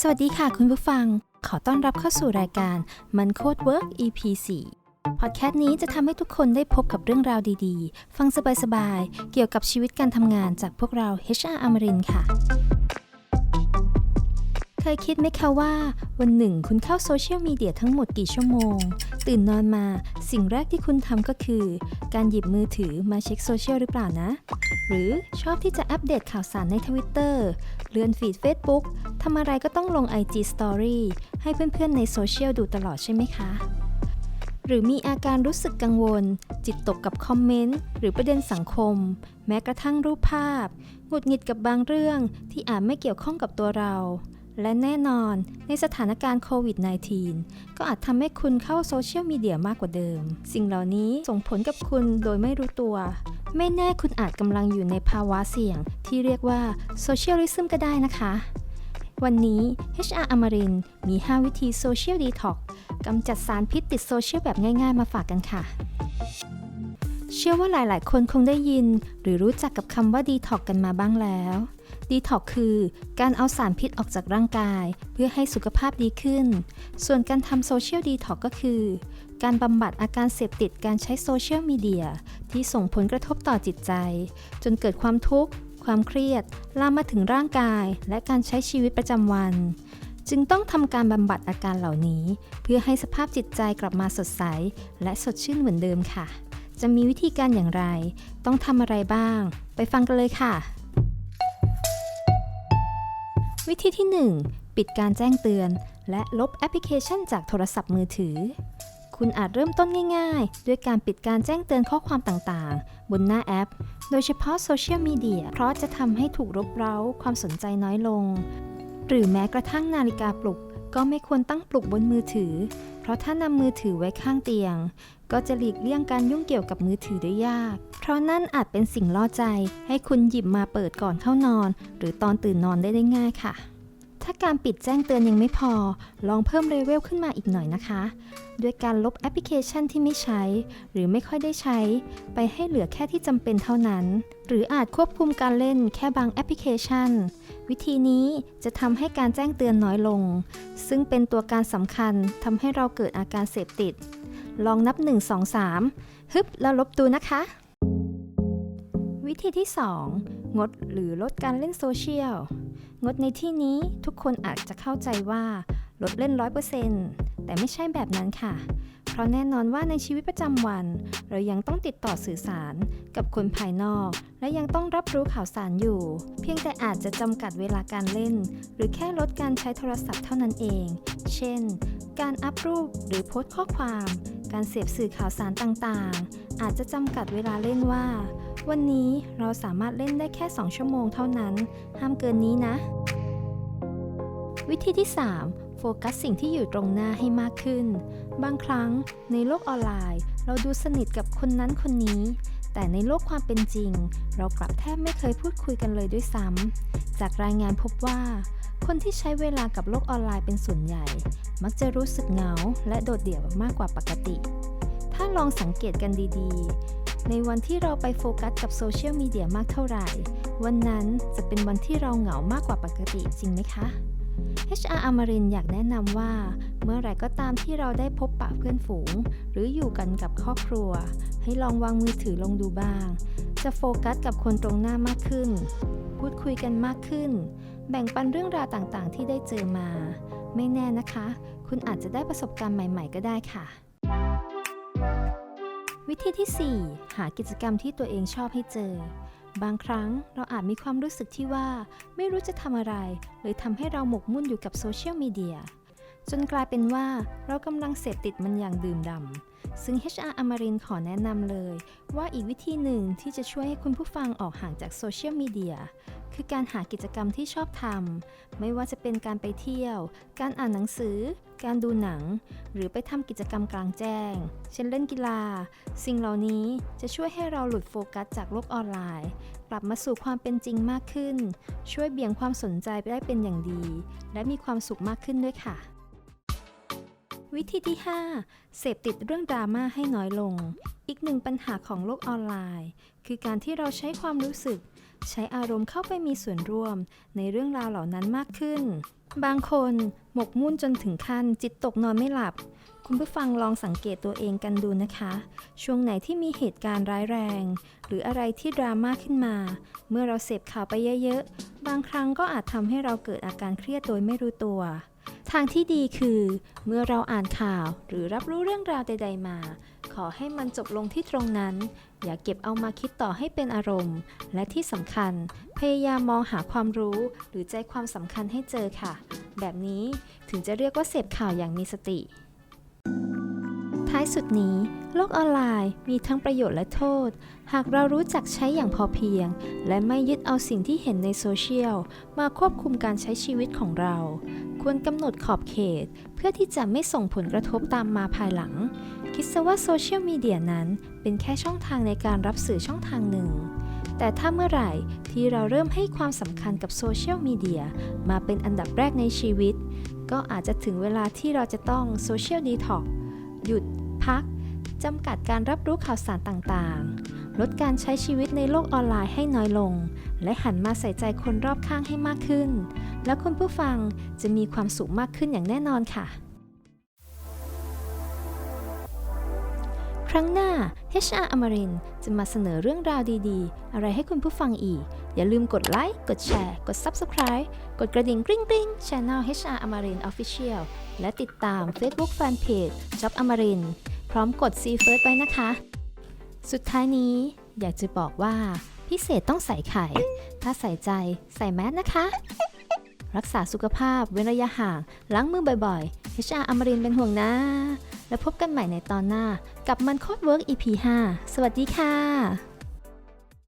สวัสดีค่ะคุณผู้ฟัง ขอต้อนรับเข้าสู่รายการมันโคดเวิร์ก EP 4พอดแคสต์นี้จะทำให้ทุกคนได้พบกับเรื่องราวดีๆ ฟังสบายๆ เกี่ยวกับชีวิตการทำงานจากพวกเรา HR อมรินค่ะ เคยคิดไหมคะว่าวันหนึ่งคุณเข้าโซเชียลมีเดียทั้งหมดกี่ชั่วโมง ตื่นนอนมาสิ่งแรกที่คุณทำก็คือ การหยิบมือถือมาเช็คโซเชียลหรือเปล่านะ หรือชอบที่จะอัปเดตข่าวสารในทวิตเตอร์เลื่อนฟีด Facebook ทำอะไรก็ต้องลง IG Story ให้เพื่อนๆในโซเชียลดูตลอดใช่ไหมคะ หรือมีอาการรู้สึกกังวล จิตตกกับคอมเมนต์หรือประเด็นสังคม แม้กระทั่งรูปภาพหงุดหงิดกับบางเรื่องที่อาจไม่เกี่ยวข้องกับตัวเรา และแน่นอนในสถานการณ์โควิด -19 ก็อาจทำให้คุณเข้าโซเชียลมีเดียมากกว่าเดิม สิ่งเหล่านี้ส่งผลกับคุณโดยไม่รู้ตัว ไม่แน่คุณอาจกำลังอยู่ในภาวะเสี่ยง ที่เรียกว่าโซเชียลิซึมก็ได้นะคะ วันนี้ HR อมรินมี 5 วิธีโซเชียลดีท็อกกำจัดสารพิษติดโซเชียลแบบง่ายๆ มาฝากกันค่ะ เชื่อว่าหลายๆ คนคงได้ยิน หรือรู้จักกับคำว่าดีท็อกกันมาบ้างแล้ว ดีท็อกคือการเอาสารพิษออกจากร่างกาย เพื่อให้สุขภาพดีขึ้น ส่วนการทำโซเชียลดีท็อกก็คือ การบำบัดอาการเสพติดการใช้โซเชียลมีเดียที่ส่งผลกระทบต่อจิตใจ จนเกิดความทุกข์ ความเครียด ลามมาถึงร่างกาย และการใช้ชีวิตประจำวัน จึงต้องทำการบำบัดอาการเหล่านี้ เพื่อให้สภาพจิตใจกลับมาสดใส และสดชื่นเหมือนเดิมค่ะ จะมีวิธีการอย่างไร ต้องทำอะไรบ้าง ไปฟังกันเลยค่ะ วิธีที่ 1 ปิดการแจ้งเตือน และลบแอปพลิเคชันจากโทรศัพท์มือถือ คุณอาจเริ่มต้นง่าย ๆ ด้วยการปิดการแจ้งเตือนข้อความต่างๆ บนหน้าแอป โดยเฉพาะโซเชียลมีเดียเพราะจะทำให้ถูกรบเร้าความสนใจน้อยลง หรือแม้กระทั่งนาฬิกาปลุก ก็ไม่ควรตั้งปลุกบนมือถือ เพราะถ้านำมือถือไว้ข้างเตียง ก็จะหลีกเลี่ยงการยุ่งเกี่ยวกับมือถือได้ยาก เพราะนั่นอาจเป็นสิ่งล่อใจ ให้คุณหยิบมาเปิดก่อนเข้านอน หรือตอนตื่นนอนได้ได้ง่ายค่ะ ถ้าการปิดแจ้งเตือนยังไม่พอ ลองเพิ่มเลเวลขึ้นมาอีกหน่อยนะคะ ด้วยการลบแอปพลิเคชันที่ไม่ใช้ หรือไม่ค่อยได้ใช้ ไปให้เหลือแค่ที่จำเป็นเท่านั้น หรืออาจควบคุมการเล่นแค่บางแอปพลิเคชัน วิธีนี้จะทำให้การแจ้งเตือนน้อยลง ซึ่งเป็นตัวการสำคัญทำให้เราเกิดอาการเสพติด ลองนับ 1 2 3ฮึบแล้วลบดูนะคะ วิธีที่ 2 งดหรือลดการเล่นโซเชียล งดในที่นี้ทุกคนอาจจะเข้าใจว่าลดเล่น 100%แต่ไม่ใช่แบบนั้นค่ะ เพราะแน่นอนว่าในชีวิตประจำวัน เรายังต้องติดต่อสื่อสารกับคนภายนอก และยังต้องรับรู้ข่าวสารอยู่ เพียงแต่อาจจะจำกัดเวลาการเล่น หรือแค่ลดการใช้โทรศัพท์เท่านั้นเอง เช่น การอัพรูปหรือโพสต์ข้อความ การเสพสื่อข่าวสารต่างๆ อาจจะจำกัดเวลาเล่นว่า วันนี้เราสามารถเล่นได้แค่ 2 ชั่วโมงเท่านั้น ห้ามเกินนี้นะ วิธีที่ 3 โฟกัสสิ่งที่อยู่ตรงหน้าให้มากขึ้น บางครั้งในโลกออนไลน์ เราดูสนิทกับคนนั้นคนนี้ แต่ในโลกความเป็นจริง เรากลับแทบไม่เคยพูดคุยกันเลยด้วยซ้ำจากรายงานพบว่าคนที่ใช้เวลากับโลกออนไลน์เป็นส่วนใหญ่ มักจะรู้สึกเหงาและโดดเดี่ยวมากกว่าปกติ ถ้าลองสังเกตกันดีๆ ในวันที่เราไปโฟกัสกับโซเชียลมีเดียมากเท่าไหร่ วันนั้นจะเป็นวันที่เราเหงามากกว่าปกติจริงไหมคะ HR อมรินทร์อยากแนะนำว่า เมื่อไหร่ก็ตามที่เราได้พบปะเพื่อนฝูง หรืออยู่กันกับครอบครัว ให้ลองวางมือถือลงดูบ้าง จะโฟกัสกับคนตรงหน้ามากขึ้น พูดคุยกันมากขึ้น แบ่งปันเรื่องราวต่างๆ ที่ได้เจอมา ไม่แน่นะคะ คุณอาจจะได้ประสบการณ์ใหม่ ๆ ก็ได้ค่ะ วิธีที่ 4 หากิจกรรมที่ตัวเองชอบให้เจอ บางครั้งเราอาจมีความรู้สึกที่ว่า ไม่รู้จะทำอะไรเลยทำให้เราหมกมุ่นอยู่กับโซเชียลมีเดีย จนกลายเป็นว่าเรากำลังเสพติดมันอย่างดื่มด่ำซึ่ง HR อมรินขอแนะนำเลย ว่าอีกวิธีหนึ่งที่จะช่วยให้คุณผู้ฟังออกห่างจากโซเชียลมีเดียคือการหากิจกรรมที่ชอบทำไม่ว่าจะเป็นการไปเที่ยว การอ่านหนังสือ การดูหนัง หรือไปทำกิจกรรมกลางแจ้ง เช่นเล่นกีฬา สิ่งเหล่านี้จะช่วยให้เราหลุดโฟกัสจากโลกออนไลน์ กลับมาสู่ความเป็นจริงมากขึ้น ช่วยเบี่ยงความสนใจไปได้เป็นอย่างดี และมีความสุขมากขึ้นด้วยค่ะ วิธีที่ 5 เสพติดเรื่องดราม่าให้น้อยลง อีกหนึ่งปัญหาของโลกออนไลน์ คือการที่เราใช้ความรู้สึก ใช้อารมณ์เข้าไปมีส่วนร่วม ในเรื่องราวเหล่านั้นมากขึ้น บางคนหมกมุ่นจนถึงขั้นจิตตกนอนไม่หลับ คุณผู้ฟังลองสังเกตตัวเองกันดูนะคะ ช่วงไหนที่มีเหตุการณ์ร้ายแรง หรืออะไรที่ดราม่าขึ้นมา เมื่อเราเสพข่าวไปเยอะๆ บางครั้งก็อาจทำให้เราเกิดอาการเครียดโดยไม่รู้ตัว ทางที่ดีคือ เมื่อเราอ่านข่าวหรือรับรู้เรื่องราวใด ๆ มา ขอให้มันจบลงที่ตรงนั้น อย่าเก็บเอามาคิดต่อให้เป็นอารมณ์ และที่สำคัญ พยายามมองหาความรู้หรือใจความสำคัญให้เจอค่ะ แบบนี้ถึงจะเรียกว่าเสพข่าวอย่างมีสติายสุดนี้ โลกออนไลน์มีทั้งประโยชน์และโทษ หากเรารู้จักใช้อย่างพอเพียง และไม่ยึดเอาสิ่งที่เห็นในโซเชียล มาควบคุมการใช้ชีวิตของเรา ควรกำหนดขอบเขต เพื่อที่จะไม่ส่งผลกระทบตามมาภายหลัง คิดซะว่าโซเชียลมีเดียนั้น เป็นแค่ช่องทางในการรับสื่อช่องทางหนึ่งแต่ถ้าเมื่อไหร่ที่เราเริ่มให้ความสำคัญกับโซเชียลมีเดียมาเป็นอันดับแรกในชีวิต ก็อาจจะถึงเวลาที่เราจะต้องโซเชียลดีท็อกหยุด พัก จำกัดการรับรู้ข่าวสารต่างๆ ลดการใช้ชีวิตในโลกออนไลน์ให้น้อยลง และหันมาใส่ใจคนรอบข้างให้มากขึ้น แล้วคุณผู้ฟังจะมีความสุขมากขึ้นอย่างแน่นอนค่ะ ครั้งหน้า HR อมรินจะมาเสนอเรื่องราวดีๆ อะไรให้คุณผู้ฟังอีก อย่าลืมกดไลค์ กดแชร์ กด Subscribe กดกระดิ่งกริ๊งกริ๊ง Channel HR อมริน Official และติดตาม Facebook Fanpage Job อมรินทร์พร้อมกด See First ไว้นะคะ สุดท้ายนี้อยากจะบอกว่าพิเศษต้องใส่ไข่ ถ้าใส่ใจใส่แมสนะคะ รักษาสุขภาพเว้นระยะห่าง ล้างมือบ่อยๆ HR อมรินเป็นห่วงนะ แล้วพบกันใหม่ในตอนหน้า กับมันโคตรเวิร์ก EP 5 สวัสดีค่ะ